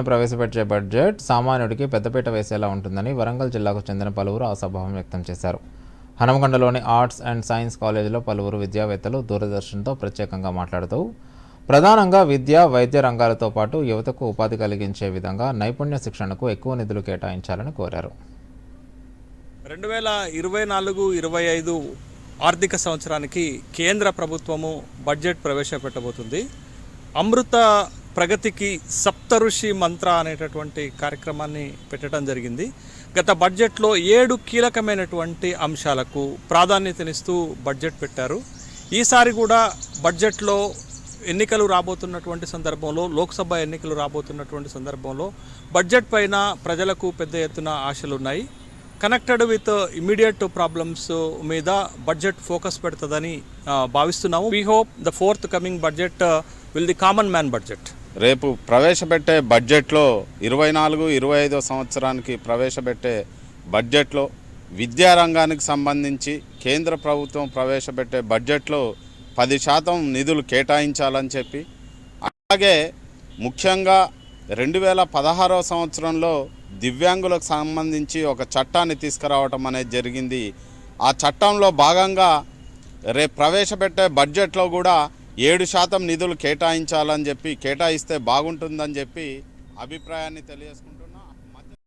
ప్రవేశపెట్టే బడ్జెట్ సామాన్యుడికి పెద్దపీట వేసేలా ఉంటుందని వరంగల్ జిల్లాకు చెందిన పలువురు అసభావం వ్యక్తం చేశారు. హనుమకొండలోని ఆర్ట్స్ అండ్ సైన్స్ కాలేజీలో పలువురు విద్యావేత్తలు దూరదర్శన్తో ప్రత్యేకంగా మాట్లాడుతూ ప్రధానంగా విద్య వైద్య రంగాలతో పాటు యువతకు ఉపాధి కలిగించే విధంగా నైపుణ్య శిక్షణకు ఎక్కువ నిధులు కేటాయించాలని కోరారు. రెండు వేల ఇరవై నాలుగు ఇరవై ఐదు ఆర్థిక సంవత్సరానికి కేంద్ర ప్రభుత్వము బడ్జెట్ ప్రవేశపెట్టబోతుంది. అమృత ప్రగతికి సప్తఋషి మంత్ర అనేటటువంటి కార్యక్రమాన్ని పెట్టడం జరిగింది. గత బడ్జెట్లో ఏడు కీలకమైనటువంటి అంశాలకు ప్రాధాన్యతనిస్తూ బడ్జెట్ పెట్టారు. ఈసారి కూడా బడ్జెట్లో ఎన్నికలు రాబోతున్నటువంటి సందర్భంలో లోక్సభ ఎన్నికలు రాబోతున్నటువంటి సందర్భంలో బడ్జెట్ పైన ప్రజలకు పెద్ద ఎత్తున ఆశలు ఉన్నాయి కనెక్టెడ్ విత్ ఇమీడియట్ ప్రాబ్లమ్స్ మీద బడ్జెట్ ఫోకస్ పెడుతుందని భావిస్తున్నాము. We hope the forthcoming budget will the common man budget. రేపు ప్రవేశపెట్టే బడ్జెట్లో ఇరవై నాలుగు ఇరవై ఐదో సంవత్సరానికి ప్రవేశపెట్టే బడ్జెట్లో విద్యారంగానికి సంబంధించి కేంద్ర ప్రభుత్వం ప్రవేశపెట్టే బడ్జెట్లో పది శాతం నిధులు కేటాయించాలని చెప్పి అలాగే ముఖ్యంగా రెండు వేల పదహారవ సంవత్సరంలో దివ్యాంగులకు సంబంధించి ఒక చట్టాన్ని తీసుకురావటం అనేది జరిగింది. ఆ చట్టంలో భాగంగా రేపు ప్రవేశపెట్టే బడ్జెట్లో కూడా ఏడు శాతం నిధులు కేటాయించాలని చెప్పి కేటాయిస్తే బాగుంటుందని చెప్పి అభిప్రాయాన్ని తెలియజేసుకుంటున్నాను.